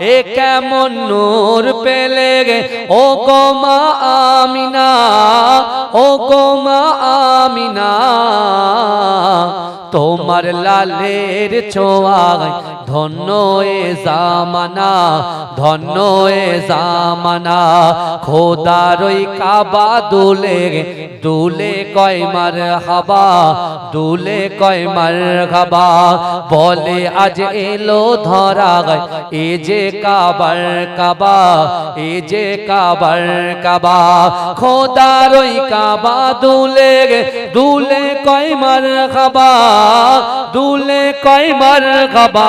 এ কেমন নূর পেলে গে? ও কমা আমিনা ও কমা আমিনা। তোমার লালের ছোঁয়ায় ধন্য এ জামানা ধন্য এ জামানা। খোদার ওই কাবা দুলে দুলে কয় মার হাবা দুলে কয় মার খাবা বলে আজ এলো ধরা গায় এ যে কাবার কাবা এ যে কাবার কাবা। খোদার ওই কাবা দুলে দুলে কয় মার খাবা দুলে কয় মার খাবা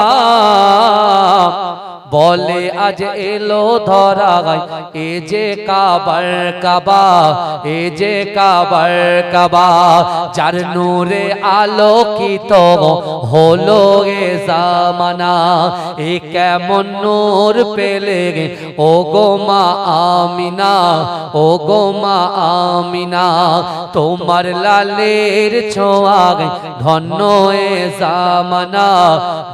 বলে আজ এলো ধরা গায় এ যে কাবার কাবা, এ যে কাবার কাবা, যার নূরে আলোকিত হলো এ জামানা, এ কেমন নূর পেলে গে ও গো মা আমিনা ও গো মা আমিনা, তোমার লালের ছোঁয়াগ ধন্য এ জামানা,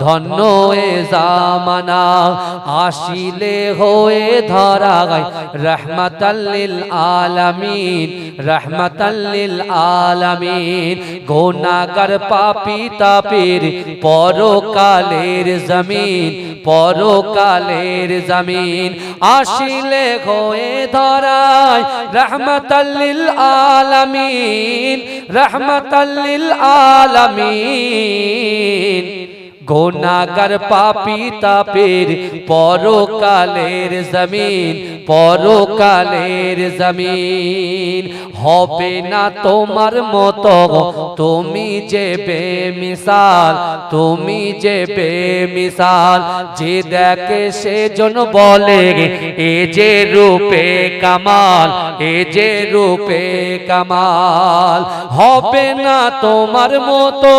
ধন্য এ জামানা আসিলে হয়ে ধরা গায় রহমতাল্লিল আলামিন রহমতাল্লিল আলামিন। গোনাগার পাপি তাপির, পরকালের জমিন পরকালের জমিন। আসিলে হয়ে ধরায় রহমতাল্লিল আলামিন রহমতাল্লিল আলামিন। গোনাগার পাপি তাপের পরকালের জমিন। পরকালের জমিন। হবে না তোমার মতো। তুমি যে বেমিসাল, তুমি যে বেমিসাল, যে দেখে সেজন বলে, এ যে রূপে কামাল, এ যে রূপে কামাল। হবে না তোমার মতো।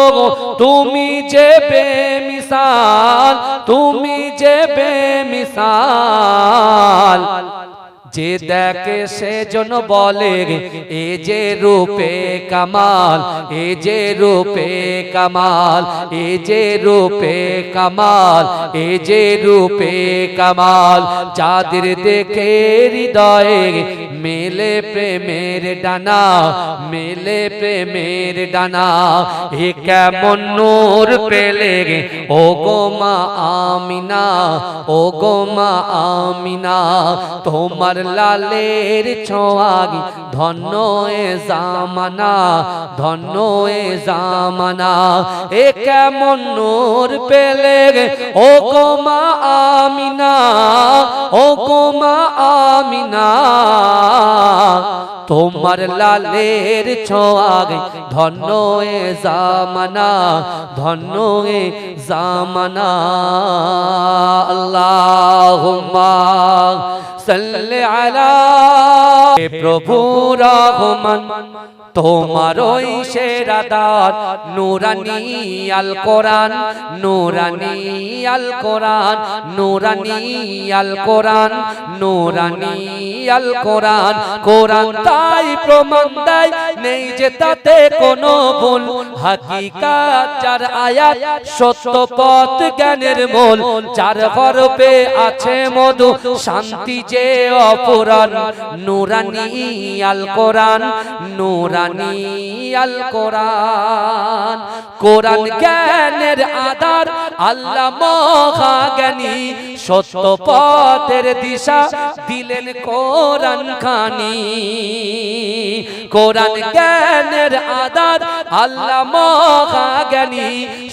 তুমি যে বেমিসাল, তুমি যে বেমিসাল। যে দেখে সে জন বলে এ যে রূপে কামাল এ যে রূপে কামাল এ যে রূপে কামাল এ যে রূপে কামাল যাদের দেখে হৃদয়ে মেলে প্রেমের ডানা, মেলে প্রেমের ডানা, এ কেমন নূর পেলে ও গো আমিনা ও গো আমিনা, তোমার লালের ছোঁয়াগি ধন্য এ জামানা, ধন্য এ জামানা, এ কেমন নূর পেলে ও গো আমিনা ও গো আমিনা। তোমার লালের ছোঁয়াগে ধন্য এ জামানা ধন্য এ জামানা। আল্লাহুম্মা সাল্লি আলা প্রভু রহমান। তোমার ওই সেরাদার নুরানি আল কোরআন নুরানি আল কোরআন নুরানি আল কোরআন নুরানি আল কোরআন। কোরআন তাই প্রমাণ দেয় নেই যে তাতে কোনো ভুল। হাকিকাত যার আয়াত সত্য পথ জ্ঞানের মূল। চার হরপে আছে মধু শান্তি যে অপরাণ নুরানি আল কোরআন নুরানি আল কোরআন কোরআন জ্ঞানের আধার, আল্লাহ মহা জ্ঞানী সত্য পথের দিশা দিলেন কোরআন খানি কোরআন জ্ঞানের আধার, আল্লাহ মহা জ্ঞানী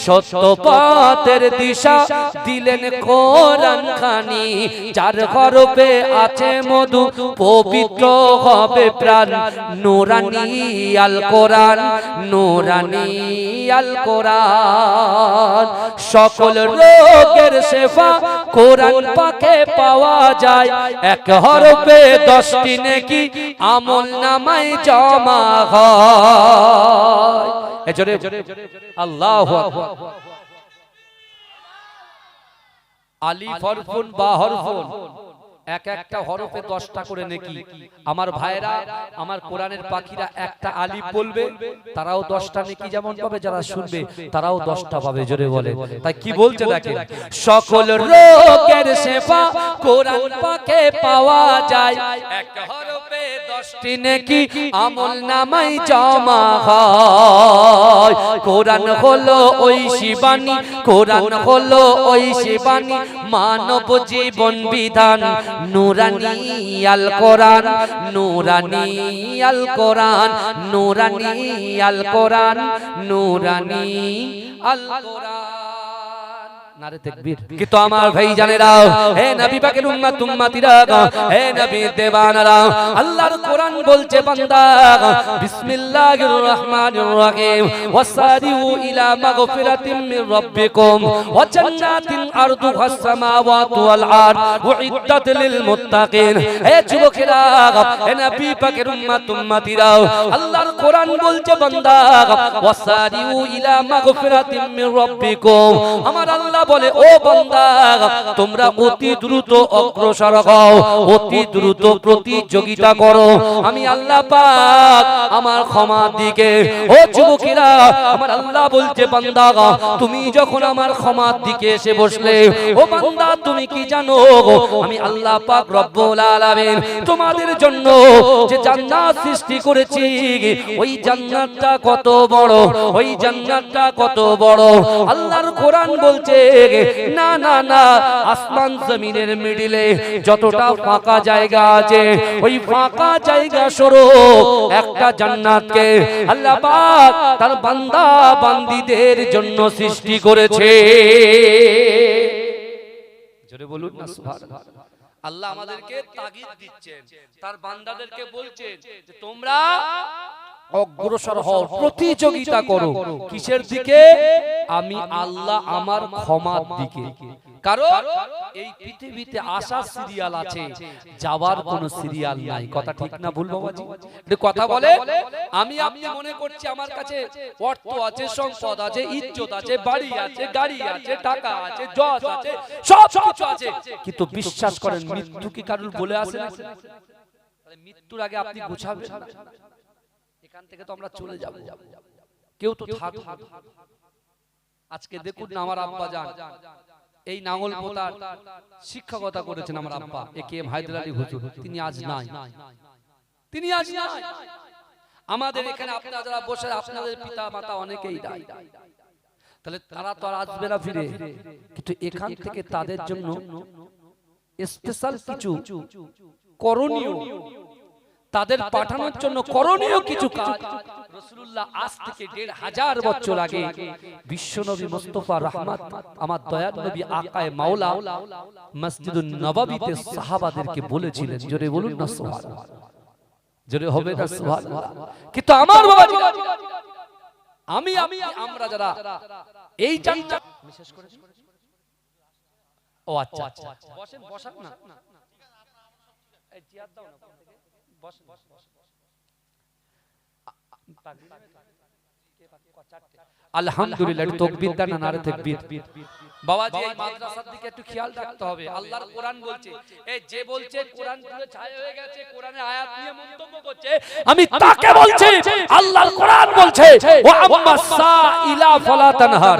সত্য পথের দিশা দিলেন কোরআন খানি যার গর্বে আছে মধু, পবিত্র হবে প্রাণ, নুরানি আল কোরআন, নুরানি আল কোরআন। সকল রোগের সেবা কোরআন পাকে পাওয়া যায়। এক হরফে দশটি নেকি আমল নামাই জমা হয়। আল্লাহু আকবার। আলিফ হরফুন বা হরফুন। এক একটা হরফে দশটা করে নাকি। আমার ভাইরা আমার কোরআনের পাখিরা একটা আলিফ বলবে, তারাও দশটা নাকি যেমন পাবে, যারা শুনবে, তারাও দশটা পাবে, জোরে বলে। তাই কি বলছে দেখেন সকল রোগের সেবা কোরআন পাকে পাওয়া যায়। এক হরফে দশটি নাকি আমল নামাই জমা হয়। কোরআন হলো ওই শিবানী, কোরআন হলো ওই শিবানী, মানব জীবন বিধান। নুরানি আল কোরআন নুরানি আল কোরআন নুরানি আল কোরআন নুরানি আল কোরআন। নারে তাকবীর। কিন্তু আমার ভাই জানেরা হে নবী পাকের উম্মত উম্মতিরা হে নবী দেবানারা আল্লাহর কোরআন বলছে বান্দা বিসমিল্লাহির রহমানির রহিম। ওয়াসারিউ ইলা মাগফিরাতিম মির রাব্বিকুম। ওয়া জান্নাতিন আরদুহাস সামাওয়াতু ওয়াল আরদ। উইদ্দাত লিল মুত্তাকিন। হে যুবকেরা হে নবী পাকের উম্মত উম্মতিরা আল্লাহর কোরআন বলছে বান্দা ওয়াসারিউ ইলা মাগফিরাতিম মির রাব্বিকুম। আমার আল্লাহ বলে, ও বান্দা, তোমরা অতি দ্রুত অগ্রসর হও, অতি দ্রুত প্রতিযোগিতা করো। আমি আল্লাহ পাক আমার ক্ষমার দিকে, ও যুবকেরা, আমার আল্লাহ বলছে, বান্দা, তুমি যখন আমার ক্ষমার দিকে এসে বসলে, ও বান্দা, তুমি কি জানো, আমি আল্লাহ পাক রব্বুল আলামিন তোমাদের জন্য যে জান্নাত সৃষ্টি করেছি, ওই জান্নাতটা কত বড়, ওই জান্নাতটা কত বড়। আল্লাহর কোরআন বলছে না না না, আসমান জমিনের মিডিলে যতটা ফাঁকা জায়গা আছে, ওই ফাঁকা জায়গা সরো, একটা জান্নাতকে আল্লাহ তার বান্দা বান্দীদের জন্য সৃষ্টি করেছে। বলুন আল্লাহ আমাদেরকে তাগিদ দিচ্ছেন, তার বান্দাদেরকে বলছেন তোমরা অগ্রসর হও প্রতিযোগিতা করো কিসের দিকে? আমি আল্লাহ আমার ক্ষমার দিকে। কারণ এই পৃথিবীতে আসার সিরিয়াল আছে যাওয়ার কোনো সিরিয়াল নাই। কথা ঠিক না ভুল বাবাজি? একটু কথা বলে। আমি আপনি মনে করছি আমার কাছে অর্থ আছে সম্পদ আছে ইজ্জত আছে বাড়ি আছে গাড়ি আছে টাকা আছে যশ আছে সব কিছু আছে। কিন্তু বিশ্বাস করেন মৃত্যু কি কারুর বলে আসে মৃত্যুর আগে আপনি গুছাবেন না এখান থেকে তো আমরা চলে যাব। কেউ তো আজকে দেখুন না আমার আব্বা যান এই নাঙ্গল পোতার শিক্ষকতা করেছেন আমার আব্বা। A K M Haidar Ali হুজুর। তিনি আজ নাই। তিনি আজ নাই। আমাদের এখানে আপনারা যারা বসে আপনাদের পিতা মাতা অনেকেই নাই। তাহলে তারা তো আর আসবে না ফিরে। কিন্তু এখান থেকে তাদের জন্য স্পেশাল কিছু করণীয় তাদের পাঠানোর জন্য করণীয় কিছু কাজ। রাসূলুল্লাহ আজ থেকে দেড় হাজার বছর আগে বিশ্বনবী মুস্তাফা রহমত আমার দয়ার নবী আকায়ে মাওলা মসজিদুন নববীতে সাহাবাদেরকে বলেছিলেন জোরে বলুন না জোরে হবে না কিন্তু আমার বাবা আমি আমি আমরা যারা এই জান্নাত বিশেষ করে ও আচ্ছা। আচ্ছা। বসেন বসান না। এই চেয়ার দাও না বসেন। আলহামদুলিল্লাহ একটু তাকবীর নারে তাকবীর। বাবাজি এই মাদ্রাসার দিকে একটু খেয়াল রাখতে হবে। আল্লাহর কোরআন বলছে এই যে বলছে কোরআন পুরো ছায়া হয়ে গেছে কোরআনের আয়াত নিয়ে মন্তব্য করছে। আমি তাকে বলছি আল্লাহর কোরআন বলছে ওয়া আম্মা সাইলা ফালা তানহার।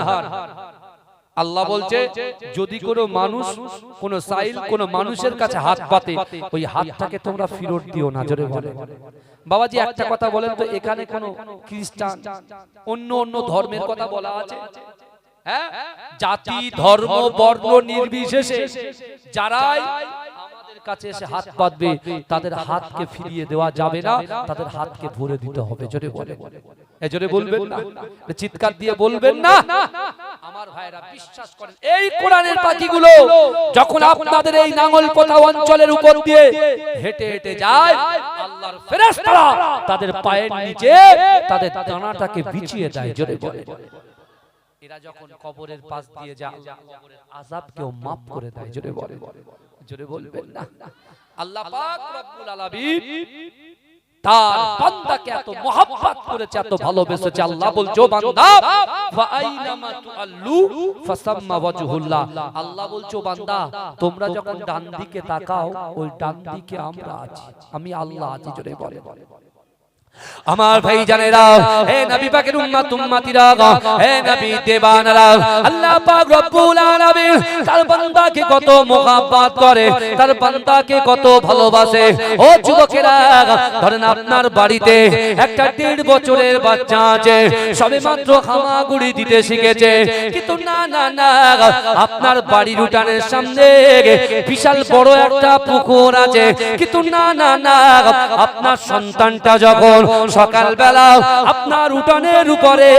আল্লাহ বলছে যদি কোনো মানুষ কোন সাইল কোন মানুষের কাছে হাত পাতে ওই হাতটাকে তোমরা ফিরত দিও না জোরে বলে। বাবাজি একটা কথা বলেন তো এখানে কোন খ্রিস্টান অন্য অন্য ধর্মের কথা বলা আছে। হ্যাঁ? জাতি ধর্ম বর্ণ নির্বিশেষে যারাই কাছে এসে হাত পাতবে তাদের হাতকে ফিরিয়ে দেওয়া যাবে না তাদের হাতকে ভরে দিতে হবে। জোরে বলে জোরে বলবেন না। চিৎকার দিয়ে বলবেন না। আমার ভাইরা বিশ্বাস করেন এই কোরআনের পাখিগুলো যখন আপনাদের এই নাঙ্গল কোথা অঞ্চলের উপর দিয়ে হেঁটে হেঁটে যায় আল্লাহর ফেরেশতারা তাদের পায়ের নিচে তাদের দানাটাকে বিছিয়ে দেয় জোরে বলে এরা যখন কবরের পাশ দিয়ে যায় আযাবকেও maaf করে দেয় জোরে বলে জোরে বলবেন না। আল্লাহ পাক রব্বুল আলামিন তার বান্দাকে এত মহব্বত করেছে এত ভালোবেসেছে। আল্লাহ বলছো বান্দা ফা আইনামা তুআল্লু ফাসাম্মা ওয়াজহুল্লাহ। আল্লাহ বলছো বান্দা তোমরা যখন ডান দিকে তাকাও ওই ডান দিকে আমরা আছি। আমি আল্লাহ আছি জোরে বলে। আমার ভাই জানেরা হে নবী পাকের উম্মত উম্মতিরা হে নবী দেবানরা আল্লাহ পাক রব্বুল আলামিন তার বান্দাকে কত মোহাব্বত করে তার বান্দাকে কত ভালোবাসে। ও যুবকেরা ধরেন আপনার বাড়িতে একটা দেড় বছরের বাচ্চা আছে সবে মাত্র হামাগুড়ি দিতে শিখেছে। কিন্তু না না না আপনার বাড়ির উঠানের সামনে বিশাল বড় একটা পুকুর আছে। কিন্তু না না না আপনার সন্তানটা যখন সকালবেলা আপনার উঠানের উপরে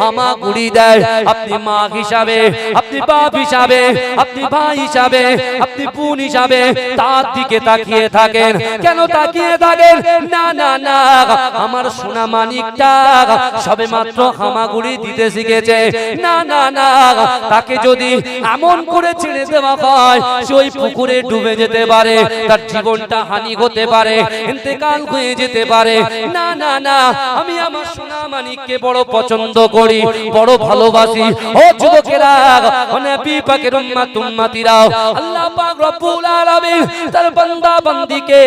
হামা গুড়ি দেয়। আপনি মা হিসাবে, আপনি বাপ হিসাবে, আপনি ভাই হিসাবে, আপনি বোন হিসাবে তার দিকে তাকিয়ে থাকেন। কেন তাকিয়ে থাকেন? না না না, আমার সোনা মানিকটা সবে মাত্র হামাগুড়ি দিতে শিখেছে। না না না, তাকে যদি এমন করে ছেড়ে দেওয়া হয়, সে ওই পুকুরে ডুবে যেতে পারে, তার জীবনটা হানি হতে পারে, ইন্তেকাল হয়ে যেতে পারে। না না না। আমি আমার সোনা মানিককে বড় পছন্দ করি, বড় ভালোবাসি। ও যুবকেরা, ও নবী পাকের উম্মত উম্মতিরা আল্লাহ পাক রব্বুল আলামিন তার বান্দা বান্দিকে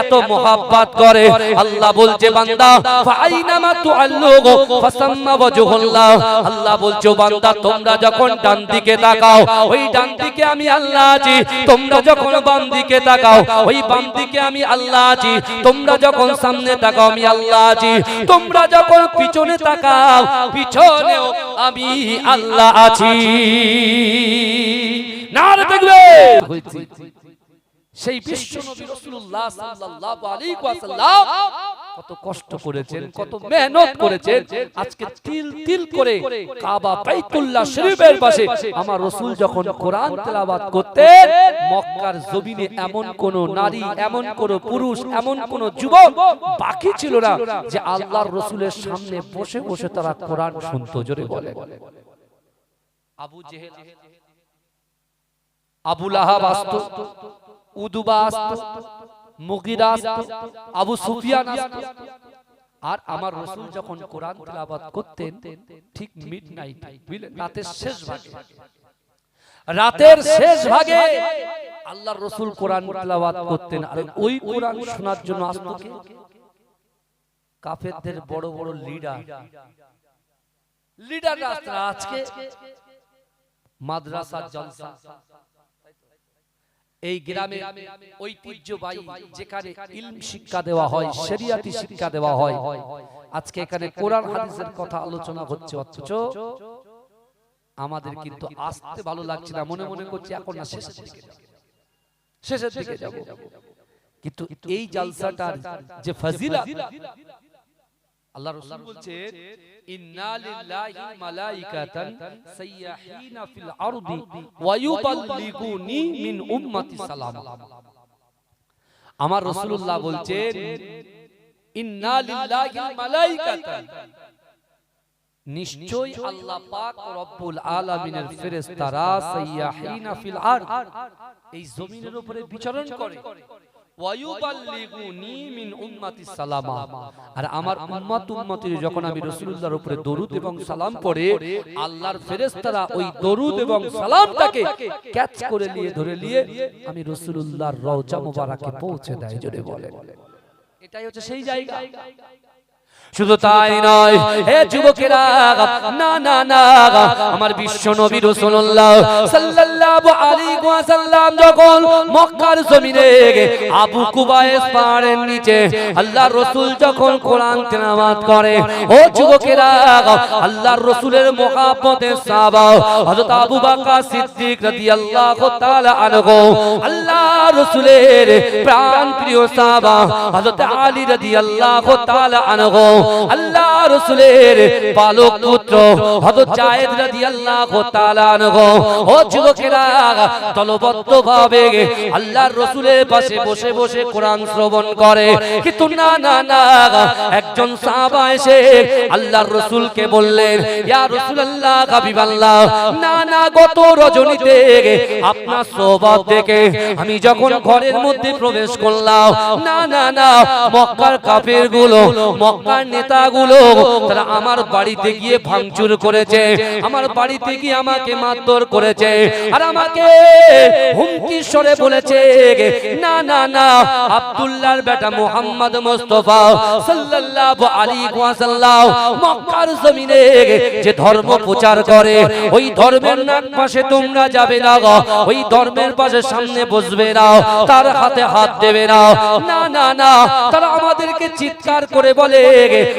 এত মোহাব্বত করে। আল্লাহ বলছে, বান্দা, ফাইনামা তুআল্লুগু ফাসাম্মা ওয়াজহুল্লাহ। আল্লাহ বলছো বান্দা, তোমরা যখন ডান দিকে তাকাও, ওই ডান দিকে আমি আল্লাহ আছি। তোমরা যখন বাম দিকে তাকাও, ওই বাম দিকে আমি আল্লাহ আছি। তোমরা যখন সামনে তাকাও, আমি আল্লাহ আছি তোমরা যখন পিছনে তাকাও পিছনেও আমি আল্লাহ আছি। না দেখবে সেই বিশ্ব নবী রাসূলুল্লাহ সাল্লাল্লাহু আলাইহি ওয়াসাল্লাম কত কষ্ট করেছেন কত মেহনত করেছেন আজকে তিল তিল করে কাবা বাইতুল্লাহ শরীফের পাশে আমার রাসূল যখন কোরআন তেলাওয়াত করতেন মক্কার জমিনে এমন কোন নারী এমন কোন পুরুষ এমন কোন যুবক বাকি ছিল না যে আল্লাহর রাসূলের সামনে বসে বসে তারা কোরআন শুনতো জোরে বলে। আবু জেহেল আবু লাহাব আসতো উদুবা আর আমার রসুল যখন কোরআন করতেন, ঠিক মিডনাইট বুঝলেন? রাতের শেষ ভাগে। রাতের শেষ ভাগে রসুল কোরআন করতেন। আর ওই কোরআন শোনার জন্য কাফেরদের বড় বড় লিডার লিডার আজকে মাদ্রাসা জলসা। এই গ্রামে ঐতিহ্যবাহী যেখানে ইলম শিক্ষা দেওয়া হয়, শরিয়াতি শিক্ষা দেওয়া হয়, আজকে এখানে কোরআন, হাদিসের কথা আলোচনা হচ্ছে অথচ আমাদের কিন্তু আসতে ভালো লাগছে না, মনে মনে করছি এখন না দিকে শেষের দিকে যাব। কিন্তু এই জালসাটার যে ফজিলা আল্লাহ রাসূল বলছেন ইন্না লিল্লাহি মালাইকাতান সাইয়াহিনা ফিল আরদি ওয়া ইউবাল্লিগুনি মিন উম্মতি সালাম। আমার রাসূলুল্লাহ বলছেন ইন্না লিল্লাহি মালাইকাতান। নিশ্চয় আল্লাহ পাক রব্বুল আলামিনের ফেরেশতারা সাইয়াহিনা ফিল আরদ। এই জমিনের উপরে বিচরণ করে। ওয়ায়ুবাল্লিগুনি উম্মতি সালামা। আর আমার উম্মত উম্মতির যখন আমি রাসূলুল্লাহর উপরে দরুদ এবং সালাম পড়ে আল্লাহর ফেরেস্তারা ওই দরুদ এবং সালামটাকে ক্যাচ করে নিয়ে ধরে নিয়ে আমি রাসূলুল্লাহর রওজা মুবারাকে পৌঁছে দেয় জোরে বলে এটাই হচ্ছে সেই জায়গা। শুধু তাই নয় হে যুবকেরা না না না আমার বিশ্ব নবী রাসূলুল্লাহ সাল্লাল্লাহু আলাইহি ওয়াসাল্লাম যখন মক্কার জমিনে আবু কুবাইস পাহাড়ের নিচে আল্লাহর রাসূল যখন কোরআন তেলাওয়াত করে ও যুবকেরা আল্লাহর রাসূলের মুহাব্বতে সাহাবা হযরত আবু বকর সিদ্দিক রাদিয়াল্লাহু তাআলা আনহু আল্লাহর রাসূলের প্রাণ প্রিয় সাহাবা হযরত আলী রাদিয়াল্লাহু তাআলা আনহু আল্লাহ রাসূলের পালক পুত্র হযরত জায়েদ রাদিয়াল্লাহু তাআলা রাসূলের পাশে বসে বসে কোরআন শ্রবণ করে। কিন্তু না না না, একজন সাহাবা এসে আল্লাহর রাসূলকে বললেন, ইয়া রাসূলুল্লাহ, হাবিবাল্লাহ, না না, গত রজনীতে আপনার সোহবত দেখে আমি যখন ঘরের মধ্যে প্রবেশ করলাম, না না না, মক্কার কাফেরগুলো মক্কার নেতাগুলো তারা আমার বাড়িতে গিয়ে ভাঙচুর করেছে, আমার বাড়িতে গিয়ে আমাকে মারধর করেছে, আর আমাকে হুমকি স্বরে বলেছে না না না, আব্দুল্লাহর বেটা মুহাম্মদ মুস্তাফা সাল্লাল্লাহু আলাইহি ওয়াসাল্লাম মক্কার জমিনে যে ধর্ম প্রচার করে, ওই ধর্মের নাক পাশে তোমরা যাবে না গো। ওই ধর্মের পাশে সামনে বসবে না, তার হাতে হাত দেবে না না না না, তারা আমাদেরকে চিৎকার করে বলে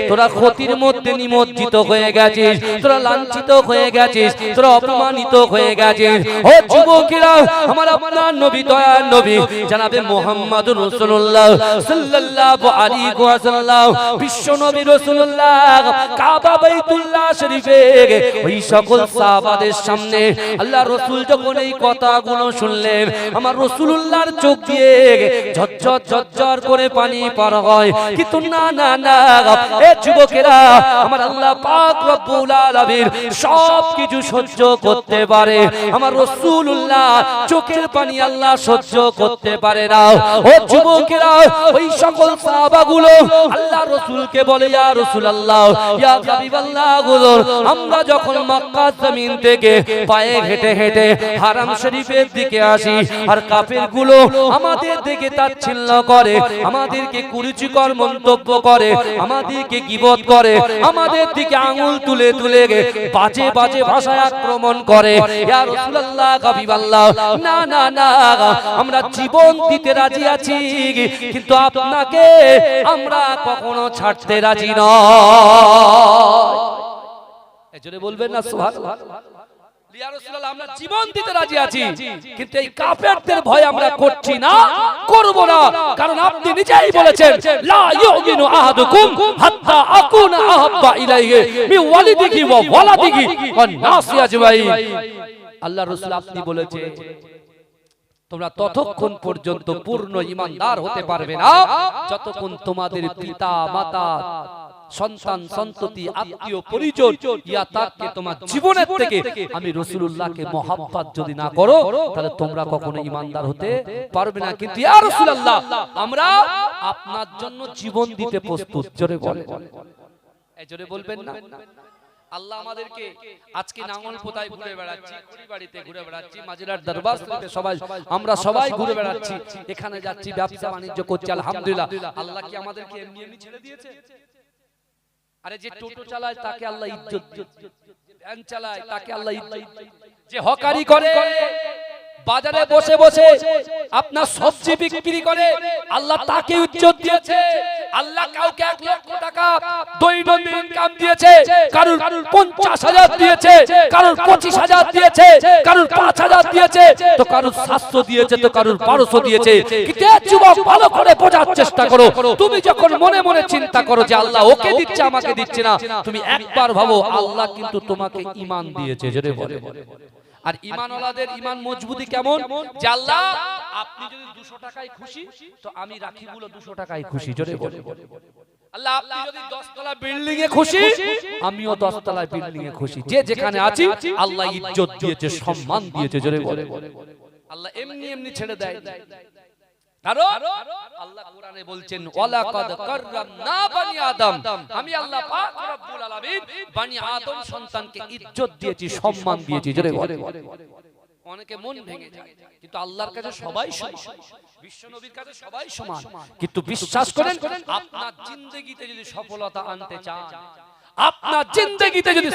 তোরা ক্ষতির মধ্যে নিমজ্জিত হয়ে গেছিস। তোরা লাঞ্ছিত হয়ে গেছিস। তোরা অপমানিত হয়ে গেছিস। ও যুবকেরা আমার আপনার নবী দয়ার নবী জানাবে মোহাম্মদ রাসূলুল্লাহ সাল্লাল্লাহু আলাইহি ওয়াসাল্লাম বিশ্ব নবী রাসূলুল্লাহ কাবা বাইতুল্লাহ শরীফে ওই সকল সাহাবাদের সামনে আল্লাহ রাসূল যখন এই কথাগুলো শুনলেন আমার রাসূলুল্লাহর চোখ দিয়ে ঝরঝর ঝরঝর করে পানি পার হয়। কিন্তু না না না এ যুবকেরা, আমার আল্লাহ পাক রব্বুল আলামিন সহ্য করতে পারে। আমার রাসূলুল্লাহ চোখের পানি আল্লাহ সহ্য করতে পারে না। ও যুবকেরা, ওই সকল সাহাবাগুলো আল্লাহ রাসূলকে বলে, ইয়া রাসূলুল্লাহ, ইয়া হাবিবাল্লাহগুলো আমরা যখন মক্কা জমিন থেকে পায়ে হেঁটে হেঁটে হারাম শরীফের দিকে আসি, আর কাফেরগুলো আমাদের দিকে তাচ্ছিল্য করে, আমাদেরকে কুরুচিকর মন্তব্য করে আমাদেরকে গিবত করে, আমাদের দিকে আঙুল তুলে তুলে বাজে বাজে ভাষায় আক্রমণ করে। ইয়া রাসূলুল্লাহ, হাবিবাল্লাহ, না না না, আমরা জীবন দিতে রাজি আছি, কিন্তু আপনাকে আমরা কখনো ছাড়তে রাজি নয়। এজন্য বলবেন না, সুবহানাল্লাহ। আমরা জীবন দিতে রাজি আছি কিন্তু এই কাফেরদের ভয় আমরা করছি না করব না। কারণ আপনি নিজেই বলেছেন লা ইউমিনু আহাদুকুম হাত্তা আকুনা আহাব্বা ইলাইহি মি ওয়ালিদিহি ওয়া ওয়ালাদিহি ওয়ান নাসি আজমাইন। আল্লাহ রাসূল আপনি বলেছে তোমরা ততক্ষণ পর্যন্ত পূর্ণ ইমানদার হতে পারবে না যতক্ষণ তোমাদের পিতা মাতা সন্তান সন্ততি আত্মীয় পরিজন ইয়া তাকে তোমার জীবনের থেকে আমি রসুলুল্লাহকে মহাব্বাত যদি না করো তাহলে তোমরা কখনো ইমানদার হতে পারবে না। কিন্তু ইয়া রাসূলুল্লাহ আমরা আপনার জন্য জীবন দিতে প্রস্তুত। জোরে বলেন। এই জোরে বলবেন না। আল্লাহ আমাদেরকে আজকে নাঙ্গল পোতায় ঘুরে বেড়াচ্ছি? বাড়িতে ঘুরে বেড়াচ্ছি মাজিরার দরবার সবাই আমরা সবাই ঘুরে বেড়াচ্ছি। এখানে যাচ্ছি ব্যবসা বাণিজ্য করছি আলহামদুলিল্লাহ। আল্লাহ কি আমাদেরকে এমনি এমনি ছেড়ে দিয়েছে? আরে যে টোটো চালায় তাকে আল্লাহ ইজ্জত ভ্যান চালায় তাকে আল্লাহ ইজ্জত যে হকারি করে। বাজারে বসে বসে আপনার সবজি বিক্রি করে, আল্লাহ তাকে ইজ্জত দিয়েছে, আল্লাহ কাউকে এক লক্ষ টাকা দৈনন্দিন ইনকাম দিয়েছে, কারুর পঞ্চাশ হাজার দিয়েছে, কারুর পঁচিশ হাজার দিয়েছে, কারুর পাঁচ হাজার দিয়েছে, তো কারুর সাতশো দিয়েছে, তো কারুর বারোশো দিয়েছে। যুবক ভালো করে বোঝার চেষ্টা করো। তুমি যখন মনে মনে চিন্তা করো যে আল্লাহ ওকে দিচ্ছে, আমাকে দিচ্ছে না, তুমি একবার ভাবো, আল্লাহ কিন্তু তোমাকে ইমান দিয়েছে, জোরে বলে। আর ইমানওয়ালাদের ইমান মজবুতি কেমন? যে আল্লাহ আপনি যদি দুশো টাকায় খুশি তো আমি রাখি গুলো দুশো টাকায় খুশি জোরে বলে আল্লাহ আপনি যদি দশতলা বিল্ডিং এ খুশি আমিও দশতলা বিল্ডিং এ খুশি। যে যেখানে আছি আল্লাহ ইজ্জত দিয়েছে সম্মান দিয়েছে জোরে বলে আল্লাহ এমনি এমনি ছেড়ে দেয়। কিন্তু বিশ্বাস করেন, আপনার জিন্দেগিতে যদি সফলতা আনতে চান, আপনার জিন্দেগিতে যদি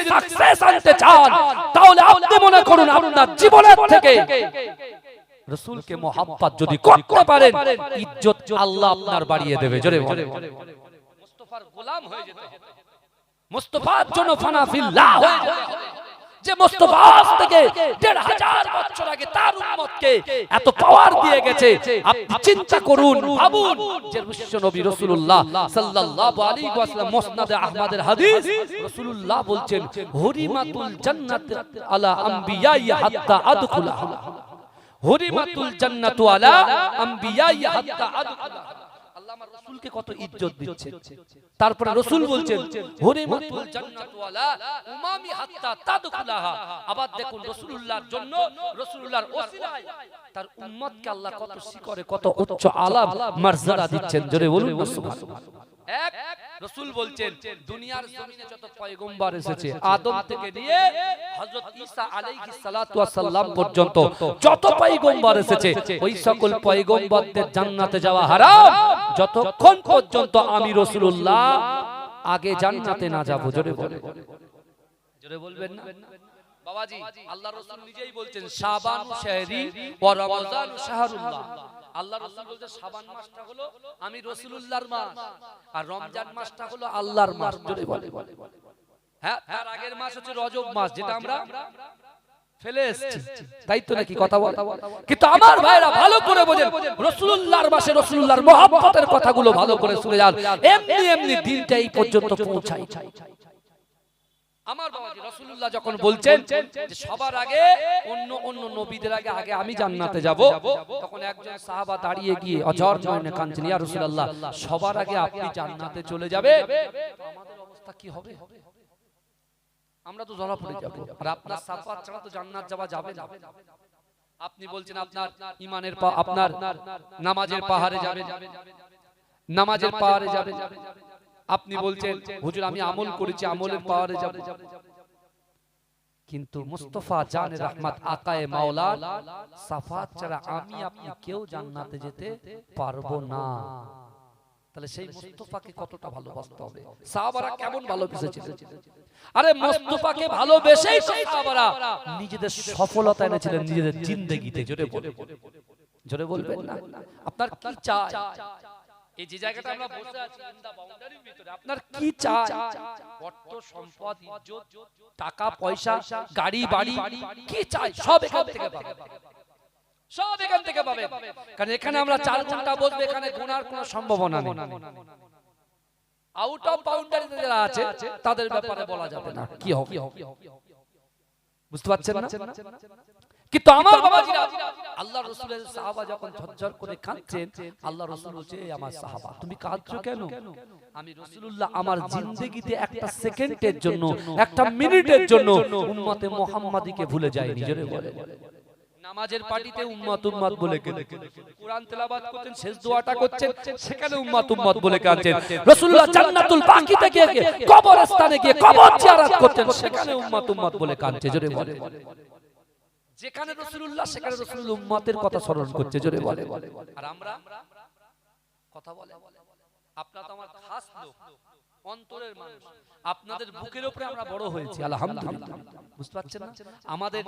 আনতে চান, তাহলে আপনি মনে করুন, আপনার জীবনের থেকে রসুলকে মোহাম্মত যদি করতে পারেন ইজ্জত আল্লাহ আপনার বাড়িয়ে দেবে। জোরে বলে মুস্তাফার গোলাম হয়ে যেতে হবে। মুস্তাফার জন্য ফানা ফিল্লাহ হয়ে যেতে যে মুস্তাফা থেকে দেড় হাজার বছর আগে তার উম্মতকে এত পাওয়ার দিয়ে গেছে আপনি চিন্তা করুন ভাবুন যে বিশ্ব নবী রাসূলুল্লাহ সাল্লাল্লাহু আলাইহি ওয়াসাল্লাম মুসনাদে আহমদের হাদিস রাসূলুল্লাহ বলছেন হুরিমাতুল জান্নাত আলা আম্বিয়াই হাত্তা আদখুলাহা। হুরিমাতুল জান্নাতু আলা আম্বিয়াই হাত্তা আল্লাহ আমার রাসূল রসুলকে কত ইজ্জত দিচ্ছে। তারপরে রসুল বলছেন হরিমাতুল জান্নাতুওয়ালা উমামি হাত্তা তাদখুলাহা। আবার দেখুন রাসূলুল্লাহর জন্য রাসূলুল্লাহর ওসিলায় তার উম্মতকে আল্লাহ কত শিকরে কত উচ্চ মর্যাদা দিচ্ছেন। জোরে বলুন সুবহানাল্লাহ। এক রসুল বলছেন দুনিয়ার জমিনে যত পয়গম্বর এসেছে আদম থেকে নিয়ে হযরত ঈসা আলাইহিস সালাতু ওয়াস সালাম পর্যন্ত যত পয়গম্বর এসেছে ওই সকল পয়গম্বরদের জান্নাতে যাওয়া হারাম। যতক্ষণ পর্যন্ত আমি রাসূলুল্লাহ আগে জান্নাতে না যাব জোরে বলে জোরে বলবেন না? বাবাজি আল্লাহ রাসূল নিজেই বলছেন শাবান শাহরি ওয়া রমজান শাহরুল্লাহ। আল্লাহ রাসূল বলছেন শাবান মাসটা হলো আমি রাসূলুল্লাহর মাস। আর রমজান মাসটা হলো আল্লাহর মাস। জোরে বলে হ্যাঁ তার আগের মাস হচ্ছে রজব মাস যেটা আমরা ফেলে তাই তো নাকি কথা বল? কিন্তু আমার ভাইরা ভালো করে বোঝেন রাসূলুল্লাহর মাসে রাসূলুল্লাহর মহব্বতের কথাগুলো ভালো করে শুনে যান। এমনি এমনি দিনটা এই পর্যন্ত পৌঁছাই আমার বাবাজি রাসূলুল্লাহ যখন বলছেন যে সবার আগে অন্য অন্য নবীদের আগে আগে আমি জান্নাতে যাব। তখন একজন সাহাবা দাঁড়িয়ে গিয়ে অঝর নয়নে কাঁদছেন ইয়া রাসূলুল্লাহ সবার আগে আপনি জান্নাতে চলে যাবে। আমাদের অবস্থা কি হবে? আমরা তো জ্বলা পড়ে যাব। আর আপনার সাফাত ছাড়া তো জান্নাত যাওয়া যাবে না। আপনি বলছেন আপনার ইমানের পা আপনার নামাজের পাহাড়ে যাবে। নামাজের পাহাড়ে যাবে। আপনি বলছেন হুজুর আমি আমল করেছি আমলের পাওয়ারে যাব। কিন্তু মুস্তফা জান রহমত আকায়ে মাওলা সাফাত ছাড়া আমি আপনি কেউ জান্নাতে যেতে পারব না। তাহলে সেই মুস্তফাকে কতটা ভালোবাসতে হবে? সাহাবারা কেমন ভালোবেসেছিলেন আরে মুস্তফাকে ভালোবেসেই সাহাবারা নিজেদের সফলতা এনেছিলেন নিজেদের জিন্দেগিতে জোরে বলে জোরে বলবেন। না। আপনার কি চাই? এই যে জায়গাটা আমরা বসে আছি ইন দা বাউন্ডারির ভিতরে আপনার কি চাই? অর্থ সম্পদ ইজ্জত টাকা পয়সা গাড়ি বাড়ি কি চাই? সব এখান থেকে পাবেন সব এখান থেকে পাবে। কারণ এখানে আমরা চার ঘণ্টা বসবো এখানে গোনার কোনো সম্ভাবনা নেই। আউট অফ বাউন্ডারিতে যারা আছে তাদের ব্যাপারে বলা যাবে না। কি হবে? বুঝতে পারছেন না? কিন্তু আমার বাবাজিরা আল্লাহ রসুলের সাহাবা যখন ঝরঝর করে কাঁদছেন আল্লাহ রসুল বলছে আমার সাহাবা তুমি কাঁদছো কেন? আমি রসুলুল্লাহ আমার জিন্দেগিতে একটা সেকেন্ডের জন্য একটা মিনিটের জন্য উম্মতে মোহাম্মদীকে ভুলে বলে। নামাজের পার্টিতে উম্মত উম্মত বলে কেঁদে কোরআন তেলাওয়াত করছেন শেষ দোয়াটা করছেন সেখানে উম্মত উম্মত বলে কাঁদছেন। রাসূলুল্লাহ জান্নাতুল বাকিতে গিয়ে কবরস্থানে গিয়ে কবর জিয়ারত সেখানে উম্মত উম্মত বলে কাঁদছে জোরে বলে যেখানে রসুল্লাহ সেখানে রসুল উম্মতের কথা স্মরণ করছে জোরে বলে। আর আমরা কথা বলে আপনার তো আমার খাস লোক। অন্তরের মানুষ। আপনাদের বুকের উপরে আমরা বড় হয়েছি আলহামদুলিল্লাহ। বুঝতে পারছেন না? আমাদের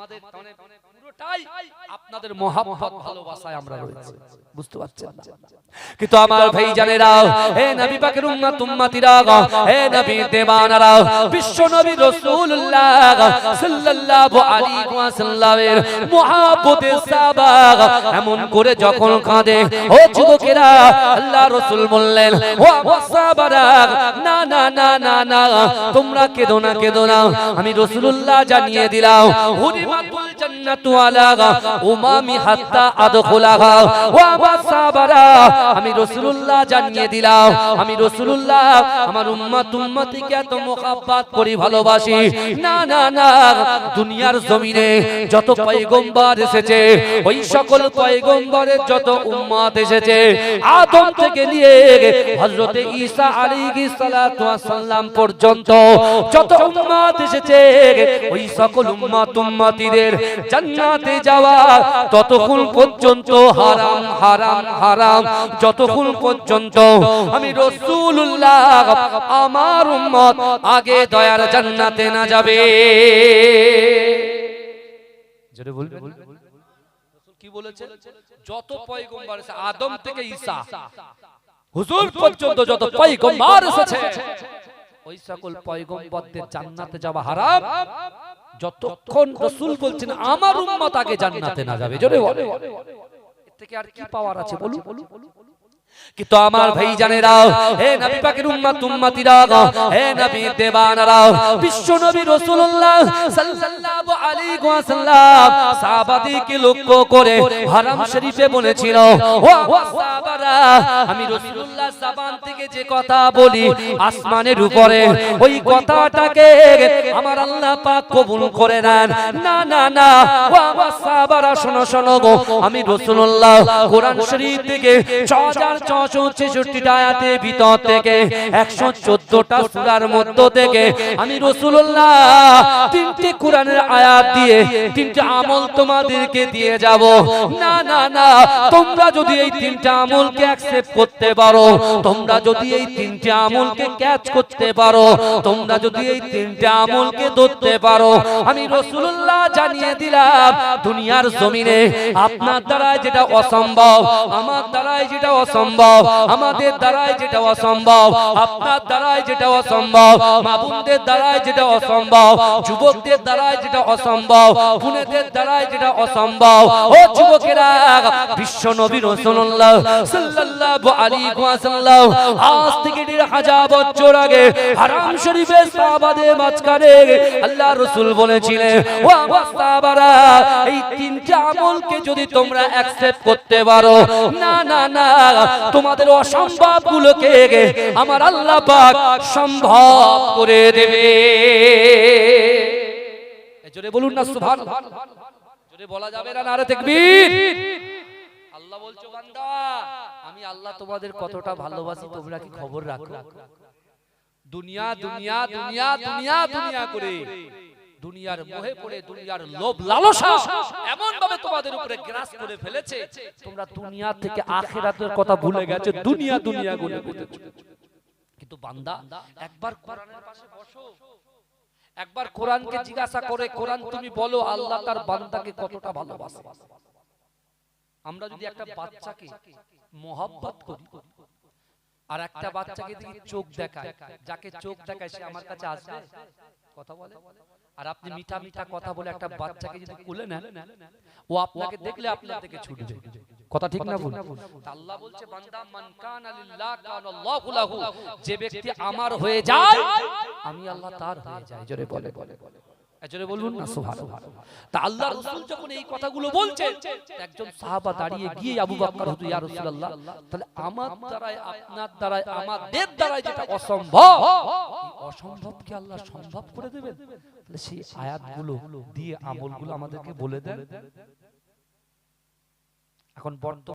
পুরোটাই আপনাদের ভালোবাসায় আমরা রয়েছি। বুঝতে পারছেন না? কিন্তু আমার ভাই জানেরা হে নবী পাকের উম্মত উম্মতিরা হে নবী দেবানারা বিশ্ব নবী রাসূলুল্লাহ সাল্লাল্লাহু আলাইহি ওয়াসাল্লামের মুহাব্বতে সাহাবা এমন করে যখন কাঁদে ও যুবকেরা আল্লাহ রাসূল বললেন ও আমার সাহাবারা না না না না না। তোমরা কেঁদো না কেঁদো না। আমি রসুল্লাহ জানিয়ে দিলাম। আমি জানিয়ে দিলাম, আমি আমার এত করি, ভালোবাসি। না না না, দুনিয়ার জমিনে যত পয়গম্বর এসেছে, ওই সকল পয়গম্বরের যত উম্মত এসেছে, আদম থেকে নিয়ে হযরতে ঈসা আলাইহিস সালাতু পর্যন্ত যত উম্মত এসেছে, ওই সকল উম্মত উম্মতিদের জান্নাতে যাওয়া ততক্ষণ পর্যন্ত হারাম হারাম হারাম, যতক্ষণ পর্যন্ত আমি রাসূলুল্লাহ, আমার উম্মত আগে দয়ার জান্নাতে না যাবে। কি বলেছে যত পয়গম্বর আদম থেকে ঈসা, হুজুর পর্যন্ত যত পয়গম্বর এসেছে ওই সকল পয়গম্বরদের জান্নাতে যাওয়া হারাম। যতক্ষণ রসুল বলছেন আমার উম্মত আগে জান্নাতে না যাবে। জোরে বলে। থেকে আর কি পাওয়ার আছে বলুন? কিন্তু আমার ভাই জানেরা হে নবী পাকের উম্মত উম্মতিরা হে নবী দেবানারা বিশ্ব নবী রাসূলুল্লাহ সাল্লাল্লাহু আলাইহি ওয়াসাল্লাম সাহাবাদিকে লক্ষ্য করে হারাম শরীফে বলেছিল ও সাহাবারা আমি রাসূলুল্লাহ জবান থেকে যে কথা বলি আসমানের উপরে ওই কথাটাকে আমার আল্লাহ পাক কবুল করে নেন। না না না ও সাহাবারা শোনো শোনো গো আমি রাসূলুল্লাহ কোরআন শরীফ থেকে 6466 আয়াতের ভিতর থেকে 114টা সূরার মধ্য থেকে আমি রাসূলুল্লাহ তিনটি কোরআনের আয়াত দিয়ে তিনটি আমল তোমাদেরকে দিয়ে যাব। না না না, তোমরা যদি এই তিনটা আমলকে অ্যাকসেপ্ট করতে পারো, তোমরা যদি এই তিনটে আমলকে ক্যাচ করতে পারো, তোমরা যদি এই তিনটে আমলকে ধরতে পারো, আমি রসুল্লাহ জানিয়ে দিলাম, দুনিয়ার জমিনে আপনার দ্বারাই যেটা অসম্ভব, আমার দ্বারাই যেটা অসম্ভব আমাদের দ্বারাই যেটা অসম্ভব, আপনার দ্বারাই যেটা অসম্ভব মা বোনদের দ্বারাই যেটা অসম্ভব, যুবকদের দ্বারাই যেটা অসম্ভব, বোনেদের দ্বারাই যেটা অসম্ভব। ও যুবকেরা, বিশ্ব নবী রাসূলুল্লাহ সাল্লাল্লাহু আলাইহি ওয়াসাল্লাম, আজ থেকে দেড় হাজার বছর আগে হারাম শরীফের সাহাবাদের মাঝখানে আল্লাহ রাসূল বলেছিলেন, ও সাহাবারা, এই তিনটা আমলকে যদি তোমরা অ্যাকসেপ্ট করতে পারো, না না না তোমাদের অসম্ভব গুলোকে আমার আল্লাহ পাক সম্ভব করে দেবে। জোরে বলুন না, সুবহানাল্লাহ। জোরে বলা যাবে না, নারে আল্লাহ বলছো, বান্দা, আমি আল্লাহ তোমাদের কতটা ভালোবাসি, তোমরা কি খবর রাখো? দুনিয়া দুনিয়া দুনিয়া দুনিয়া দুনিয়া করে। দুনিয়ার মোহে পড়ে দুনিয়ার লোভ লালসা। এমন ভাবে তোমাদের উপরে গ্রাস করে ফেলেছে। তোমরা দুনিয়া থেকে আখিরাতের কথা ভুলে গেছো। দুনিয়া দুনিয়া গুলো। কিন্তু বান্দা একবার কোরআনের পাশে বসো। একবার কোরআনকে জিজ্ঞাসা করে কোরআন তুমি বলো আল্লাহ তার বান্দাকে কতটা ভালোবাসে? আমরা যদি একটা বাচ্চাকে মোহাব্বত করি আর একটা বাচ্চাকে দেখি চোখ দেখায় যাকে চোখ দেখায় সে আমার কাছে আসবে। কথা বলে? আর আপনি মিঠা মিঠা কথা বলে একটা বাচ্চাকে যদি কোলে নেন ও আপনাকে দেখলে আপনার থেকে ছুটবে কথা ঠিক না ভুল? আল্লাহ বলছে বান্দা মান কানা লিল্লাহ কান আল্লাহু লাহু যে ব্যক্তি আমার হয়ে যায় আমি আল্লাহ তার হয়ে যাই। জোরে বলে। বলে বলে জোরে বলুন না সুবহানাল্লাহ তা আল্লাহ রাসূল যখন এই কথাগুলো বলছেন একজন সাহাবা দাঁড়িয়ে গিয়ে আবু বকর হুজুর ইয়া রাসূলুল্লাহ তাহলে আমার দ্বারাই আপনার দ্বারাই আমাদের দ্বারাই যেটা অসম্ভব। অসম্ভবকে আল্লাহ সম্ভব করে দেবেন। তাহলে সেই আয়াতগুলো দিয়ে আমলগুলো আমাদেরকে বলে দেন। এখন বর্তমান